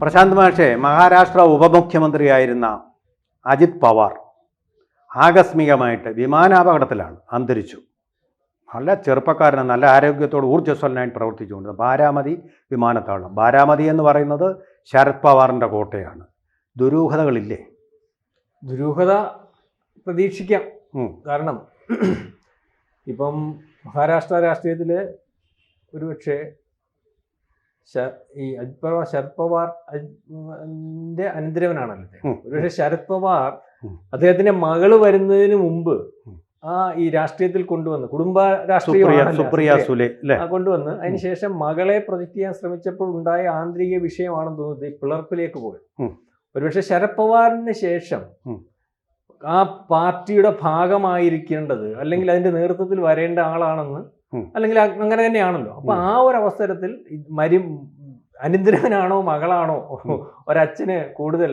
പ്രശാന്ത് മാഷെ മഹാരാഷ്ട്ര ഉപമുഖ്യമന്ത്രിയായിരുന്ന അജിത് പവാർ ആകസ്മികമായിട്ട് വിമാനാപകടത്തിലാണ് അന്തരിച്ചു. നല്ല ചെറുപ്പക്കാരന് നല്ല ആരോഗ്യത്തോട് ഊർജസ്വലനായിട്ട് പ്രവർത്തിച്ചുകൊണ്ട് ബാരാമതി വിമാനത്താവളം. ബാരാമതി എന്ന് പറയുന്നത് ശരത് പവാറിന്റെ കോട്ടയാണ്. ദുരൂഹതകളില്ലേ? ദുരൂഹത പ്രതീക്ഷിക്കാം. കാരണം ഇപ്പം മഹാരാഷ്ട്ര രാഷ്ട്രീയത്തിൽ ഒരുപക്ഷെ ഈ അജിത് പവാർ ശരത് പവാർ അദ്ദേഹം. ഒരുപക്ഷെ ശരത് പവാർ അദ്ദേഹത്തിന്റെ മകൾ വരുന്നതിന് മുമ്പ് ആ ഈ രാഷ്ട്രീയത്തിൽ കൊണ്ടുവന്ന് കുടുംബ രാഷ്ട്രീയം കൊണ്ടുവന്ന് അതിനുശേഷം മകളെ പ്രൊജക്ട് ചെയ്യാൻ ശ്രമിച്ചപ്പോൾ ഉണ്ടായ ആന്തരിക വിഷയമാണെന്ന് തോന്നുന്നത് ഈ പിളർപ്പിലേക്ക് പോയത് ഉം. ഒരുപക്ഷെ ശരത് പവാറിന് ശേഷം ആ പാർട്ടിയുടെ ഭാഗമായിരിക്കേണ്ടത് അല്ലെങ്കിൽ അതിന്റെ നേതൃത്വത്തിൽ വരേണ്ട ആളാണെന്ന്. അല്ലെങ്കിൽ അങ്ങനെ തന്നെയാണല്ലോ. അപ്പൊ ആ ഒരു അവസരത്തിൽ മരി അനിന്ദ്രവനാണോ മകളാണോ ഒരച്ഛന് കൂടുതൽ.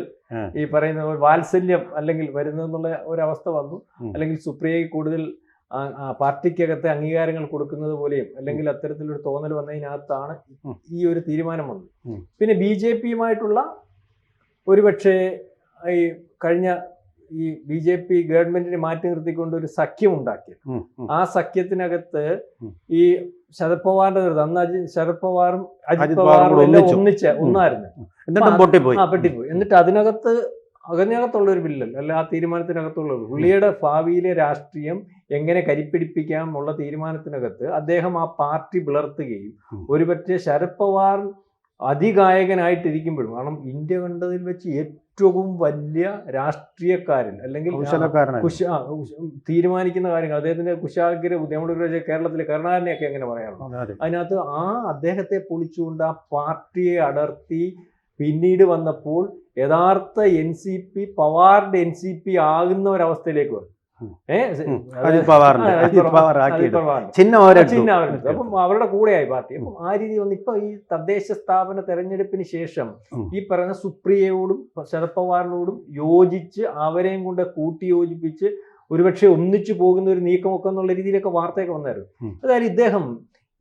ഈ പറയുന്ന ഒരു വാത്സല്യം അല്ലെങ്കിൽ വരുന്നെന്നുള്ള ഒരവസ്ഥ വന്നു. അല്ലെങ്കിൽ സുപ്രിയയ്ക്ക് കൂടുതൽ പാർട്ടിക്കകത്തെ അംഗീകാരങ്ങൾ കൊടുക്കുന്നത് പോലെയും അല്ലെങ്കിൽ അത്തരത്തിലൊരു തോന്നൽ വന്നതിനകത്താണ്. ഈ ഒരു തീരുമാനം വന്നത്. പിന്നെ ബി ജെ പിയുമായിട്ടുള്ള ഒരുപക്ഷെ ഈ കഴിഞ്ഞ ഈ ബി ജെ പി ഗവൺമെന്റിനെ മാറ്റി നിർത്തിക്കൊണ്ട് ഒരു സഖ്യം ഉണ്ടാക്കി ഉം, ഉം. ആ സഖ്യത്തിനകത്ത് ഈ ശരത് പവാറിന്റെ നേതൃത്വം അന്ന് അജി ശരത് പവാറും അജിത് പവാറും എല്ലാം ഒന്നിച്ചു. ഒന്നായിരുന്നു. എന്നിട്ട് ആ, പെട്ടി പോയി പെട്ടിപ്പോയി എന്നിട്ട് അതിനകത്ത് അതിനകത്തുള്ള ഒരു ബില്ലല്ല? അല്ല ആ തീരുമാനത്തിനകത്തുള്ള പുള്ളിയുടെ ഭാവിയിലെ രാഷ്ട്രീയം എങ്ങനെ കരിപ്പിടിപ്പിക്കാം എന്നുള്ള തീരുമാനത്തിനകത്ത് അദ്ദേഹം ആ പാർട്ടി പിളർത്തുകയും. ഒരുപക്ഷെ ശരത് പവാർ അതികായകനായിട്ടിരിക്കുമ്പോഴും കാരണം ഇന്ത്യ കണ്ടതിൽ വെച്ച് ഏറ്റവും വലിയ രാഷ്ട്രീയക്കാരൻ അല്ലെങ്കിൽ കുശ തീരുമാനിക്കുന്ന കാര്യങ്ങൾ. അദ്ദേഹത്തിന്റെ കുശാഗ്ര നമ്മുടെ കേരളത്തിലെ കരുണാകരനെയൊക്കെ എങ്ങനെ പറയാറുണ്ട്? അതെ, അതെ. അതിനകത്ത് ആ അദ്ദേഹത്തെ പൊളിച്ചുകൊണ്ട് ആ പാർട്ടിയെ അടർത്തി പിന്നീട് വന്നപ്പോൾ യഥാർത്ഥ എൻ സി പി പവാറിന്റെ എൻ സി പി ആകുന്ന ഒരവസ്ഥയിലേക്ക് വന്നു. അപ്പം അവരുടെ കൂടെയായി പാർട്ടി. അപ്പം ആ രീതി വന്ന് ഇപ്പൊ ഈ തദ്ദേശ സ്ഥാപന തെരഞ്ഞെടുപ്പിന് ശേഷം ഈ പറയുന്ന സുപ്രിയയോടും ശരത് പവാറിനോടും യോജിച്ച് അവരെയും കൊണ്ട് കൂട്ടി യോജിപ്പിച്ച് ഒരുപക്ഷെ ഒന്നിച്ചു പോകുന്ന ഒരു നീക്കമൊക്കെ എന്നുള്ള രീതിയിലൊക്കെ വാർത്തയൊക്കെ വന്നായിരുന്നു. അതായത് ഇദ്ദേഹം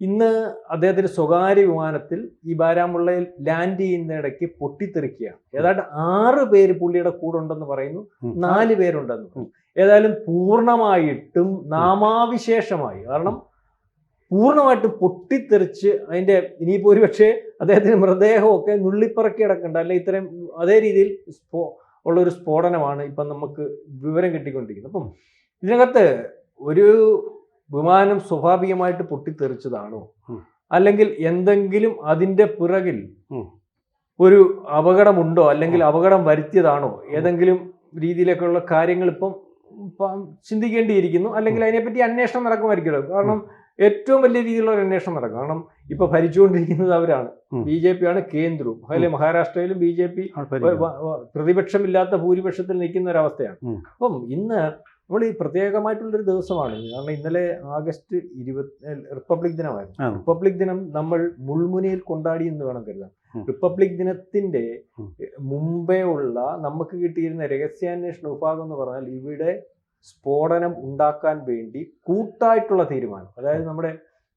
ഇന്ന് അദ്ദേഹത്തിന്റെ സ്വകാര്യ വിമാനത്തിൽ ഈ ബാരാമുള്ളയിൽ ലാൻഡ് ചെയ്യുന്നിടയ്ക്ക് പൊട്ടിത്തെറിക്കുകയാണ്. ഏതാണ്ട് ആറ് പേര് പുള്ളിയുടെ കൂടെ ഉണ്ടെന്ന് പറയുന്നു. നാല് പേരുണ്ടെന്ന്. ഏതായാലും പൂർണമായിട്ടും നാമാവിശേഷമായി. കാരണം പൂർണമായിട്ടും പൊട്ടിത്തെറിച്ച് അതിന്റെ ഇനിയിപ്പോ ഒരുപക്ഷെ അദ്ദേഹത്തിന്റെ മൃതദേഹമൊക്കെ നുള്ളിപ്പറക്കി അടക്കണ്ട അല്ലെ ഇത്രയും അതേ രീതിയിൽ സ്ഫോ ഉള്ള ഒരു സ്ഫോടനമാണ് ഇപ്പം നമുക്ക് വിവരം കിട്ടിക്കൊണ്ടിരിക്കുന്നത്. അപ്പം ഇതിനകത്ത് ഒരു വിമാനം സ്വാഭാവികമായിട്ട് പൊട്ടിത്തെറിച്ചതാണോ. അല്ലെങ്കിൽ എന്തെങ്കിലും അതിന്റെ പിറകിൽ. ഒരു അപകടമുണ്ടോ? അല്ലെങ്കിൽ അപകടം വരുത്തിയതാണോ? ഏതെങ്കിലും രീതിയിലേക്കുള്ള കാര്യങ്ങൾ ഇപ്പം ചിന്തിക്കേണ്ടിയിരിക്കുന്നു. അല്ലെങ്കിൽ അതിനെപ്പറ്റി അന്വേഷണം നടക്കുമായിരിക്കുമല്ലോ. കാരണം ഏറ്റവും വലിയ രീതിയിലുള്ള ഒരു അന്വേഷണം നടക്കും. കാരണം ഇപ്പൊ ഭരിച്ചുകൊണ്ടിരിക്കുന്നത് അവരാണ്. ബി ജെ പി ആണ് കേന്ദ്രവും അതിലെ മഹാരാഷ്ട്രയിലും ബി ജെ പി പ്രതിപക്ഷമില്ലാത്ത ഭൂരിപക്ഷത്തിൽ നിൽക്കുന്ന ഒരവസ്ഥയാണ്. അപ്പം ഇന്ന് നമ്മൾ ഈ പ്രത്യേകമായിട്ടുള്ളൊരു ദിവസമാണ്. കാരണം ഇന്നലെ ആഗസ്റ്റ് ഇരുപത്തി റിപ്പബ്ലിക് ദിനമായിരുന്നു. റിപ്പബ്ലിക് ദിനം നമ്മൾ മുൾമുനയിൽ കൊണ്ടാടി എന്ന് വേണം കരുതാൻ റിപ്പബ്ലിക് ദിനത്തിന്റെ. മുമ്പേ ഉള്ള നമുക്ക് കിട്ടിയിരുന്ന രഹസ്യാന്വേഷണ വിഭാഗം എന്ന് പറഞ്ഞാൽ ഇവിടെ സ്ഫോടനം ഉണ്ടാക്കാൻ വേണ്ടി കൂട്ടായിട്ടുള്ള തീരുമാനം. അതായത് നമ്മുടെ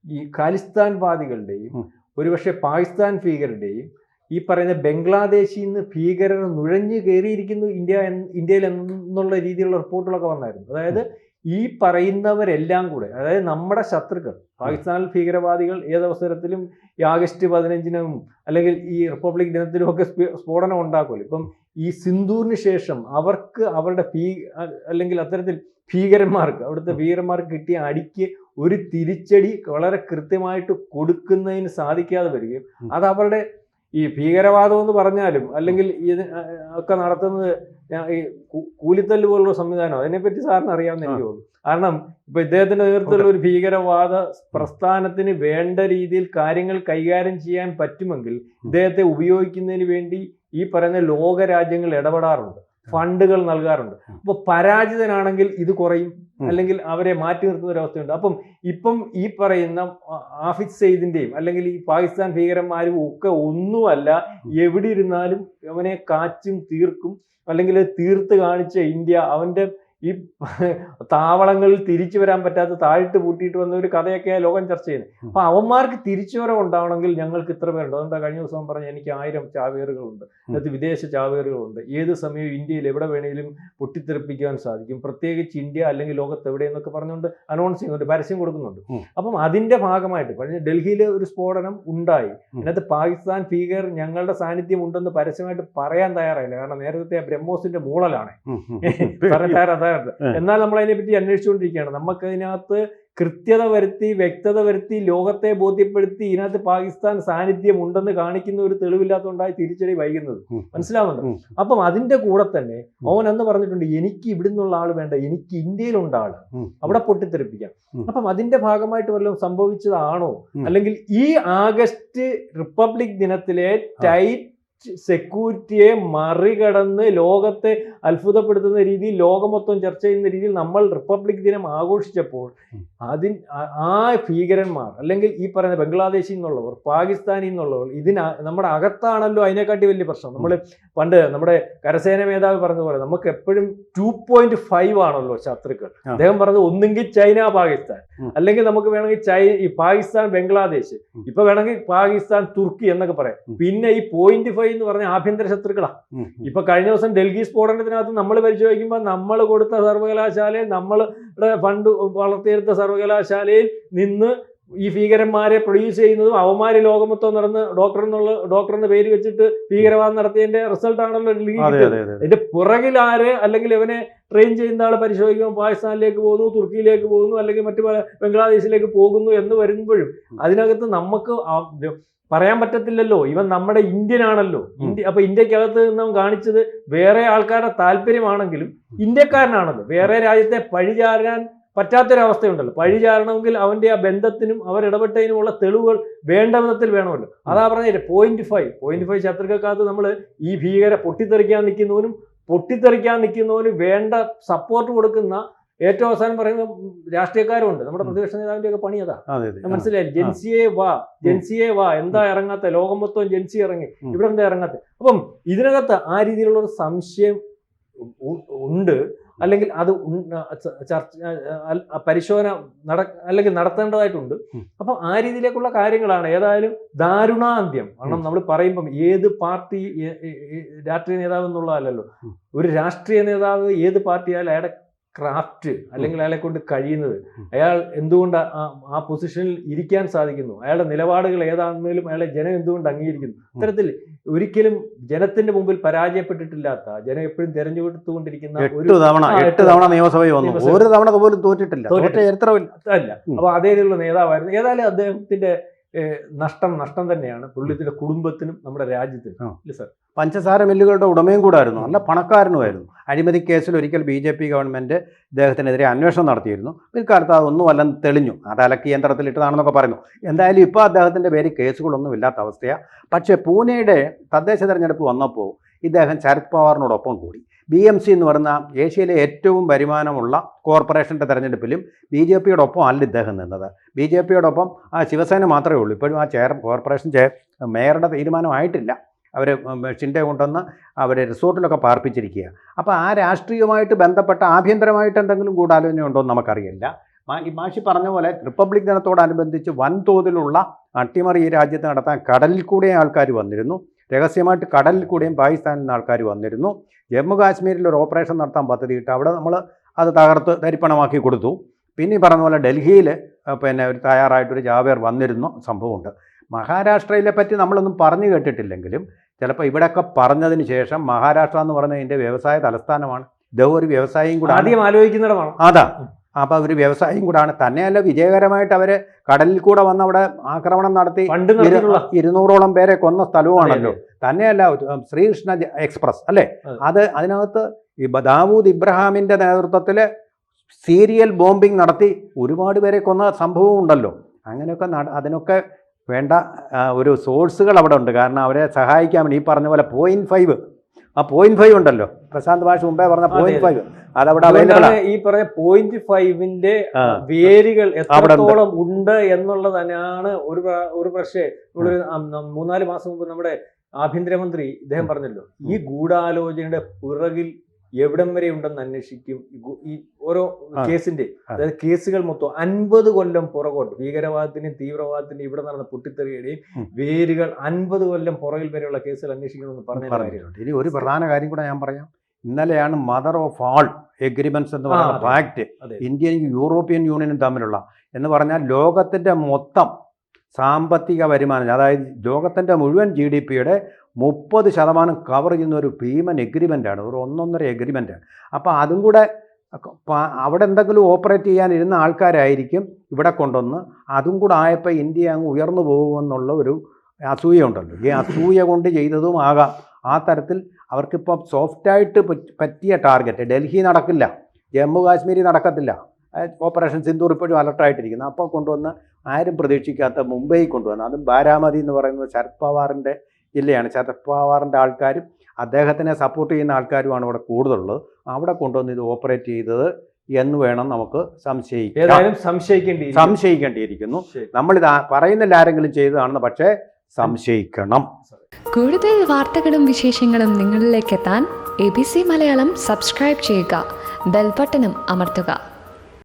ഈ ഖാലിസ്ഥാൻവാദികളുടെയും വാദികളുടെയും ഒരുപക്ഷെ പാകിസ്ഥാൻ ഭീകരരുടെയും ഈ പറയുന്ന ബംഗ്ലാദേശിൽ നിന്ന് ഭീകരർ നുഴഞ്ഞു കയറിയിരിക്കുന്നു ഇന്ത്യ ഇന്ത്യയിൽ എന്നുള്ള രീതിയിലുള്ള റിപ്പോർട്ടുകളൊക്കെ വന്നായിരുന്നു. അതായത് ഈ പറയുന്നവരെല്ലാം കൂടെ അതായത് നമ്മുടെ ശത്രുക്കൾ പാകിസ്ഥാനിൽ ഭീകരവാദികൾ ഏതവസരത്തിലും ഈ ആഗസ്റ്റ് പതിനഞ്ചിനും അല്ലെങ്കിൽ ഈ റിപ്പബ്ലിക് ദിനത്തിനും ഒക്കെ സ്ഫോടനം ഉണ്ടാക്കുമല്ലോ. ഇപ്പം ഈ സിന്ധൂറിന് ശേഷം അവർക്ക് അവരുടെ ഭീ അല്ലെങ്കിൽ അത്തരത്തിൽ ഭീകരന്മാർക്ക് അവിടുത്തെ ഭീകരന്മാർക്ക് കിട്ടിയ അടിക്ക് ഒരു തിരിച്ചടി വളരെ കൃത്യമായിട്ട് കൊടുക്കുന്നതിന് സാധിക്കാതെ വരികയും അത് അവരുടെ ഈ ഭീകരവാദം എന്ന് പറഞ്ഞാലും അല്ലെങ്കിൽ ഇത് ഒക്കെ നടത്തുന്നത് ഈ കൂലിത്തല്ല് പോലുള്ള സംവിധാനം അതിനെപ്പറ്റി സാറിന് അറിയാമെന്ന് എനിക്ക് തോന്നുന്നു. കാരണം ഇപ്പൊ ഇദ്ദേഹത്തിന്റെ നേതൃത്വത്തിലുള്ള ഒരു ഭീകരവാദ പ്രസ്ഥാനത്തിന് വേണ്ട രീതിയിൽ കാര്യങ്ങൾ കൈകാര്യം ചെയ്യാൻ പറ്റുമെങ്കിൽ ഇദ്ദേഹത്തെ ഉപയോഗിക്കുന്നതിന് വേണ്ടി ഈ പറയുന്ന ലോകരാജ്യങ്ങൾ ഇടപെടാറുണ്ട്. ഫണ്ടുകൾ നൽകാറുണ്ട്. അപ്പൊ പരാജിതനാണെങ്കിൽ ഇത് കുറയും. അല്ലെങ്കിൽ അവരെ മാറ്റി നിർത്തുന്ന ഒരു അവസ്ഥയുണ്ട്. അപ്പം ഇപ്പം ഈ പറയുന്ന ആഫിസ് ആഫിദ് സെയ്ദിന്റെയും അല്ലെങ്കിൽ ഈ പാകിസ്ഥാൻ ഭീകരന്മാരും ഒക്കെ ഒന്നുമല്ല എവിടെ ഇരുന്നാലും അവനെ കാച്ചും തീർക്കും അല്ലെങ്കിൽ തീർത്ത് കാണിച്ച ഇന്ത്യ അവന്റെ ഈ താവളങ്ങളിൽ തിരിച്ചു വരാൻ പറ്റാത്ത താഴിട്ട് പൂട്ടിയിട്ട് വന്ന ഒരു കഥയൊക്കെയാണ് ലോകം ചർച്ച ചെയ്യുന്നത്. അപ്പൊ അവന്മാർക്ക് തിരിച്ചുവരവ് ഉണ്ടാവണമെങ്കിൽ ഞങ്ങൾക്ക് ഇത്ര പേരുണ്ട്. അതുകൊണ്ടാ കഴിഞ്ഞ ദിവസം പറഞ്ഞ എനിക്ക് ആയിരം ചാവേറുകളുണ്ട്. അതിനകത്ത് വിദേശ ചാവേറുകളുണ്ട്. ഏത് സമയവും ഇന്ത്യയിൽ എവിടെ വേണേലും പൊട്ടിത്തെറിപ്പിക്കാൻ സാധിക്കും. പ്രത്യേകിച്ച് ഇന്ത്യ അല്ലെങ്കിൽ ലോകത്ത് എവിടെയെന്നൊക്കെ പറഞ്ഞുകൊണ്ട് അനൗൺസ് ചെയ്യുന്നുണ്ട് പരസ്യം കൊടുക്കുന്നുണ്ട്. അപ്പം അതിന്റെ ഭാഗമായിട്ട് കഴിഞ്ഞ ഡൽഹിയിൽ ഒരു സ്ഫോടനം ഉണ്ടായി. അതിനകത്ത് പാകിസ്ഥാൻ ഭീകർ ഞങ്ങളുടെ സാന്നിധ്യം ഉണ്ടെന്ന് പരസ്യമായിട്ട് പറയാൻ തയ്യാറായില്ല. കാരണം നേരത്തെ ബ്രഹ്മോസിന്റെ മൂളലാണ്. പറയാൻ തയ്യാറാ തയ്യാറുണ്ട് എന്നാൽ നമ്മൾ അതിനെ പറ്റി അന്വേഷിച്ചുകൊണ്ടിരിക്കുകയാണ്. നമുക്ക് അതിനകത്ത് കൃത്യത വരുത്തി വ്യക്തത വരുത്തി ലോകത്തെ ബോധ്യപ്പെടുത്തി ഇതിനകത്ത് പാകിസ്ഥാൻ സാന്നിധ്യം ഉണ്ടെന്ന് കാണിക്കുന്ന ഒരു തെളിവില്ലാത്തതുകൊണ്ടായി തിരിച്ചടി വൈകുന്നത്. മനസ്സിലാവുന്നുണ്ട്? അപ്പം അതിന്റെ കൂടെ തന്നെ അവൻ എന്ന് പറഞ്ഞിട്ടുണ്ട് എനിക്ക് ഇവിടുന്നുള്ള ആൾ വേണ്ട എനിക്ക് ഇന്ത്യയിലുണ്ട് ആൾ. അവിടെ പൊട്ടിത്തെറിപ്പിക്കാം. അപ്പം അതിന്റെ ഭാഗമായിട്ട് വല്ലതും സംഭവിച്ചതാണോ? അല്ലെങ്കിൽ ഈ ആഗസ്റ്റ് റിപ്പബ്ലിക് ദിനത്തിലെ ടൈറ്റ് സെക്യൂരിറ്റിയെ മറികടന്ന് ലോകത്തെ അത്ഭുതപ്പെടുത്തുന്ന രീതിയിൽ ലോകം മൊത്തം ചർച്ച ചെയ്യുന്ന രീതിയിൽ നമ്മൾ റിപ്പബ്ലിക് ദിനം ആഘോഷിച്ചപ്പോൾ. അതിൻ ആ- ഭീകരന്മാർ അല്ലെങ്കിൽ ഈ പറയുന്ന ബംഗ്ലാദേശിൽ നിന്നുള്ളവർ പാകിസ്ഥാനിൽ നിന്നുള്ളവർ ഇതിന നമ്മുടെ അകത്താണല്ലോ അതിനെക്കാട്ടി വലിയ പ്രശ്നം. നമ്മൾ പണ്ട് നമ്മുടെ കരസേന മേധാവി പറഞ്ഞ പോലെ നമുക്ക് എപ്പോഴും ടു പോയിന്റ് ഫൈവ് ആണല്ലോ ശത്രുക്കൾ. അദ്ദേഹം പറഞ്ഞത് ഒന്നുകിൽ ചൈന പാകിസ്ഥാൻ. അല്ലെങ്കിൽ നമുക്ക് വേണമെങ്കിൽ ചൈ പാകിസ്ഥാൻ ബംഗ്ലാദേശ്. ഇപ്പൊ വേണമെങ്കിൽ പാകിസ്ഥാൻ തുർക്കി എന്നൊക്കെ പറയാം. പിന്നെ ഈ പോയിന്റ് ഫൈവ് എന്ന് പറഞ്ഞ ആഭ്യന്തര ശത്രുക്കളാണ്. ഇപ്പൊ കഴിഞ്ഞ ദിവസം ഡൽഹി സ്ഫോടനത്തിനകത്ത് നമ്മൾ പരിശോധിക്കുമ്പോൾ നമ്മൾ കൊടുത്ത സർവകലാശാലയിൽ നമ്മളുടെ ഫണ്ട് വളർത്തിയെടുത്ത സർവകലാശാലയിൽ നിന്ന് ഈ ഭീകരന്മാരെ പ്രൊഡ്യൂസ് ചെയ്യുന്നതും അവന്മാര് ലോകമൊത്തം നടന്ന് ഡോക്ടർ എന്നുള്ള ഡോക്ടർ എന്ന പേര് വെച്ചിട്ട് ഭീകരവാദം നടത്തിയതിന്റെ റിസൾട്ട് ആണല്ലോ ഇതിന്റെ പുറകിൽ ആര് അല്ലെങ്കിൽ ഇവനെ ട്രെയിൻ ചെയ്യുന്ന ആൾ പരിശോധിക്കുമ്പോൾ പാകിസ്ഥാനിലേക്ക് പോകുന്നു തുർക്കിയിലേക്ക് പോകുന്നു അല്ലെങ്കിൽ മറ്റു പല ബംഗ്ലാദേശിലേക്ക് പോകുന്നു എന്ന് വരുമ്പോഴും അതിനകത്ത് നമുക്ക് പറയാൻ പറ്റത്തില്ലല്ലോ. ഇവൻ നമ്മുടെ ഇന്ത്യൻ ആണല്ലോ. ഇന്ത്യ അപ്പൊ ഇന്ത്യക്കകത്ത് നിന്നും കാണിച്ചത് വേറെ ആൾക്കാരുടെ താല്പര്യമാണെങ്കിലും ഇന്ത്യക്കാരനാണല്ലോ. വേറെ രാജ്യത്തെ പഴിചാരാൻ പറ്റാത്തൊരവസ്ഥയുണ്ടല്ലോ. പഴിചാരണമെങ്കിൽ അവന്റെ ആ ബന്ധത്തിനും അവർ ഇടപെട്ടതിനുമുള്ള തെളിവുകൾ വേണ്ട വിധത്തിൽ വേണമല്ലോ. അതാ പറഞ്ഞില്ലേ പോയിന്റ് ഫൈവ് പോയിന്റ് ഫൈവ് ശത്രുക്കകത്ത് നമ്മൾ ഈ ഭീകര പൊട്ടിത്തെറിക്കാൻ നിൽക്കുന്നവനും പൊട്ടിത്തെറിക്കാൻ നിൽക്കുന്നവനും വേണ്ട സപ്പോർട്ട് കൊടുക്കുന്ന ഏറ്റവും അവസാനം പറയുന്ന രാഷ്ട്രീയക്കാരുണ്ട് നമ്മുടെ പ്രതിപക്ഷ നേതാവിന്റെ ഒക്കെ പണി അതാ. മനസ്സിലായി ജെൻസിയെ വാ ജെൻസിയെ വാ എന്താ ഇറങ്ങാത്ത? ലോകം മൊത്തം ജെൻസി ഇറങ്ങി. ഇവിടെ എന്താ ഇറങ്ങാത്ത? അപ്പം ഇതിനകത്ത് ആ രീതിയിലുള്ള ഒരു സംശയം ഉണ്ട്. അല്ലെങ്കിൽ അത് ചർച്ച പരിശോധന നട അല്ലെങ്കിൽ നടത്തേണ്ടതായിട്ടുണ്ട്. അപ്പോൾ അപ്പൊ ആ രീതിയിലേക്കുള്ള കാര്യങ്ങളാണ്. ഏതായാലും ദാരുണാന്ത്യം. കാരണം നമ്മൾ പറയുമ്പം ഏത് പാർട്ടി രാഷ്ട്രീയ നേതാവ് എന്നുള്ളതല്ലല്ലോ. ഒരു രാഷ്ട്രീയ നേതാവ് ഏത് പാർട്ടിയായാലും അയാളുടെ ക്രാഫ്റ്റ് അല്ലെങ്കിൽ അയാളെ കൊണ്ട് കഴിയുന്നത്. അയാൾ എന്തുകൊണ്ട് ആ- ആ പൊസിഷനിൽ ഇരിക്കാൻ സാധിക്കുന്നു? അയാളുടെ നിലപാടുകൾ ഏതാണെങ്കിലും അയാളെ ജനം എന്തുകൊണ്ട് അംഗീകരിക്കുന്നു? അത്തരത്തിൽ ഒരിക്കലും ജനത്തിന്റെ മുമ്പിൽ പരാജയപ്പെട്ടിട്ടില്ലാത്ത ജനം എപ്പോഴും തെരഞ്ഞെടുത്തുകൊണ്ടിരിക്കുന്ന ഒരു തവണ എട്ട് തവണ നിയമസഭയിൽ വന്നു. ഒരു തവണ പോലും തോറ്റിട്ടില്ല. തോറ്റ അല്ല. അപ്പൊ അതേ രീതിയിലുള്ള നേതാവായിരുന്നു. ഏതായാലും അദ്ദേഹത്തിന്റെ നഷ്ടം നഷ്ടം തന്നെയാണ് പുള്ളിത്തിന്റെ കുടുംബത്തിനും നമ്മുടെ രാജ്യത്തിനും. ഇല്ല സാർ. പഞ്ചസാര മില്ലുകളുടെ ഉടമയും കൂടായിരുന്നു. നല്ല പണക്കാരനുമായിരുന്നു അഴിമതി കേസിൽ ഒരിക്കൽ ബി ജെ പി ഗവൺമെന്റ് ഇദ്ദേഹത്തിനെതിരെ അന്വേഷണം നടത്തിയിരുന്നു. പിൽക്കാലത്ത് അതൊന്നും അല്ലെന്ന് തെളിഞ്ഞു. അത് അലക്കി യന്ത്രത്തിലിട്ടതാണെന്നൊക്കെ പറയുന്നു. എന്തായാലും ഇപ്പോൾ അദ്ദേഹത്തിന്റെ പേര് കേസുകളൊന്നും ഇല്ലാത്ത അവസ്ഥയാണ് പക്ഷേ പൂനെയുടെ തദ്ദേശ തെരഞ്ഞെടുപ്പ് വന്നപ്പോൾ ഇദ്ദേഹം ശരത് പവാറിനോടൊപ്പം കൂടി. ബി എം സി എന്ന് പറയുന്ന ഏഷ്യയിലെ ഏറ്റവും വരുമാനമുള്ള കോർപ്പറേഷന്റെ തെരഞ്ഞെടുപ്പിലും ബി ജെ പിയോടൊപ്പം അല്ല ഇദ്ദേഹം നിന്നത്. ബി ജെ പിയോടൊപ്പം ആ ശിവസേന മാത്രമേ ഉള്ളൂ. ഇപ്പോഴും ആ ചെയർ കോർപ്പറേഷൻ ചെയർ മേയറുടെ തീരുമാനമായിട്ടില്ല. അവർ ഷിൻഡെ കൊണ്ടുവന്ന് അവർ റിസോർട്ടിലൊക്കെ പാർപ്പിച്ചിരിക്കുക അപ്പോൾ ആ രാഷ്ട്രീയവുമായിട്ട് ബന്ധപ്പെട്ട ആഭ്യന്തരമായിട്ട് എന്തെങ്കിലും ഗൂഢാലോചന ഉണ്ടോ എന്ന് നമുക്കറിയില്ല. ഈ മാഷി പറഞ്ഞ പോലെ റിപ്പബ്ലിക് ദിനത്തോടനുബന്ധിച്ച് വൻതോതിലുള്ള അട്ടിമറി ഈ രാജ്യത്ത് നടത്താൻ കടലിൽ കൂടെ ആൾക്കാർ വന്നിരുന്നു. രഹസ്യമായിട്ട് കടലിൽ കൂടെയും പാകിസ്ഥാനിൽ നിന്ന് ആൾക്കാർ വന്നിരുന്നു. ജമ്മു കാശ്മീരിൽ ഒരു ഓപ്പറേഷൻ നടത്താൻ പദ്ധതിയിട്ട് അവിടെ നമ്മൾ അത് തകർത്ത് തരിപ്പണമാക്കി കൊടുത്തു. പിന്നെ ഈ പറഞ്ഞ പോലെ ഡൽഹിയിൽ പിന്നെ ഒരു തയ്യാറായിട്ടൊരു ജാവേർ വന്നിരുന്നു സംഭവമുണ്ട്. മഹാരാഷ്ട്രയിലെ പറ്റി നമ്മളൊന്നും പറഞ്ഞു കേട്ടിട്ടില്ലെങ്കിലും ചിലപ്പോൾ ഇവിടെയൊക്കെ പറഞ്ഞതിന് ശേഷം മഹാരാഷ്ട്ര എന്ന് പറഞ്ഞതിന്റെ വ്യവസായ തലസ്ഥാനമാണ്. ഇദ്ദേഹം ഒരു വ്യവസായിയും കൂടെ ആദ്യം ആലോചിക്കുന്നിടമാണ്. അതാ. അപ്പോൾ അവർ വ്യവസായം കൂടാണ്. തന്നെയല്ല വിജയകരമായിട്ട് അവർ കടലിൽ കൂടെ വന്ന് അവിടെ ആക്രമണം നടത്തി ഇരുന്നൂറോളം പേരെ കൊന്ന സ്ഥലവുമാണല്ലോ. തന്നെയല്ല ശ്രീകൃഷ്ണ എക്സ്പ്രസ് അല്ലേ? അത്. അതിനകത്ത് ദാവൂദ് ഇബ്രഹാമിന്റെ നേതൃത്വത്തിൽ സീരിയൽ ബോംബിംഗ് നടത്തി ഒരുപാട് പേരെ കൊന്ന സംഭവം ഉണ്ടല്ലോ. അങ്ങനെയൊക്കെ അതിനൊക്കെ വേണ്ട ഒരു സോഴ്സുകൾ അവിടെ ഉണ്ട്. കാരണം അവരെ സഹായിക്കാൻ വേണ്ടി ഈ പറഞ്ഞ പോലെ പോയിന്റ് ഫൈവ് ആ പോയിന്റ് ഫൈവ് ഉണ്ടല്ലോ. പ്രശാന്ത് ഭാഷ മുമ്പേ പറഞ്ഞ പോയിന്റ്. ഫൈവ് അതവിടെ അവൈലബിൾ ആണ് ഈ പറഞ്ഞ പോയിന്റ് ഫൈവിന്റെ വേരുകൾ എത്രത്തോളം ഉണ്ട് എന്നുള്ളത് തന്നെയാണ് ഒരു ഒരു പക്ഷേ മൂന്നാൽ മാസം മുമ്പ് നമ്മുടെ ആഭ്യന്തരമന്ത്രി ഇദ്ദേഹം പറഞ്ഞല്ലോ ഈ ഗൂഢാലോചനയുടെ പുറകിൽ എവിടം വരെ ഉണ്ടെന്ന് അന്വേഷിക്കും. ഈ ഓരോ. കേസിന്റെ അതായത് കേസുകൾ മൊത്തം അൻപത് കൊല്ലം പുറകോട്ട് ഭീകരവാദത്തിന്റെയും തീവ്രവാദത്തിന്റെയും ഇവിടെ നടന്ന പൊട്ടിത്തെറിയുടെയും. വേരുകൾ അൻപത് കൊല്ലം പുറകിൽ വരെയുള്ള കേസുകൾ അന്വേഷിക്കണമെന്ന് പറഞ്ഞ ഇനി ഒരു പ്രധാന കാര്യം കൂടെ ഞാൻ പറയാം. ഇന്നലെയാണ് മദർ ഓഫ് ആൾ എഗ്രിമെന്റ്സ് എന്ന് പറയുന്ന അതെ. ഇന്ത്യയും യൂറോപ്യൻ യൂണിയനും തമ്മിലുള്ള എന്ന് പറഞ്ഞാൽ ലോകത്തിന്റെ മൊത്തം സാമ്പത്തിക വരുമാനം അതായത് ലോകത്തിന്റെ മുഴുവൻ ജി ഡി പിയുടെ മുപ്പത് ശതമാനം കവർ ചെയ്യുന്ന ഒരു ഭീമൻ എഗ്രിമെന്റാണ് ഒരു ഒന്നൊന്നര എഗ്രിമെന്റാണ് അപ്പോൾ അതും കൂടെ അവിടെ എന്തെങ്കിലും ഓപ്പറേറ്റ് ചെയ്യാനിരുന്ന ആൾക്കാരായിരിക്കും ഇവിടെ കൊണ്ടുവന്ന്. അതും കൂടെ ആയപ്പോൾ ഇന്ത്യ അങ്ങ് ഉയർന്നു പോകുമെന്നുള്ള ഒരു അസൂയ ഉണ്ടല്ലോ ഈ അസൂയ കൊണ്ട് ചെയ്തതും ആകാം. ആ തരത്തിൽ അവർക്കിപ്പം സോഫ്റ്റായിട്ട് പറ്റിയ ടാർഗറ്റ് ഡൽഹി നടക്കില്ല. ജമ്മു കാശ്മീരി നടക്കത്തില്ല. ഓപ്പറേഷൻ സിന്ദൂർ ഇപ്പോഴും അലർട്ടായിട്ടിരിക്കുന്നു അപ്പോൾ കൊണ്ടുവന്ന് ആരും പ്രതീക്ഷിക്കാത്ത മുംബൈ കൊണ്ടുവന്ന്. അതും ബാരാമതി എന്ന് പറയുന്നത് ശരത് പവാറിന്റെ ജില്ലയാണ്. ശരത് പവാറിന്റെ ആൾക്കാരും അദ്ദേഹത്തിനെ സപ്പോർട്ട് ചെയ്യുന്ന ആൾക്കാരുമാണ് ഇവിടെ കൂടുതലുള്ളത്. അവിടെ കൊണ്ടുവന്ന് ഇത് ഓപ്പറേറ്റ് ചെയ്തത് എന്ന് വേണം നമുക്ക് സംശയിക്കാം. സംശയിക്കേണ്ടി സംശയിക്കേണ്ടിയിരിക്കുന്നു. നമ്മളിത് ഇത് പറയുന്നില്ല ആരെങ്കിലും ചെയ്തതാണെന്ന് പക്ഷേ സംശയിക്കണം. കൂടുതൽ വാർത്തകളും വിശേഷങ്ങളും നിങ്ങളിലേക്ക് എത്താൻ A B C Malayalam subscribe ചെയ്യുക. ബെൽബട്ടനും അമർത്തുക.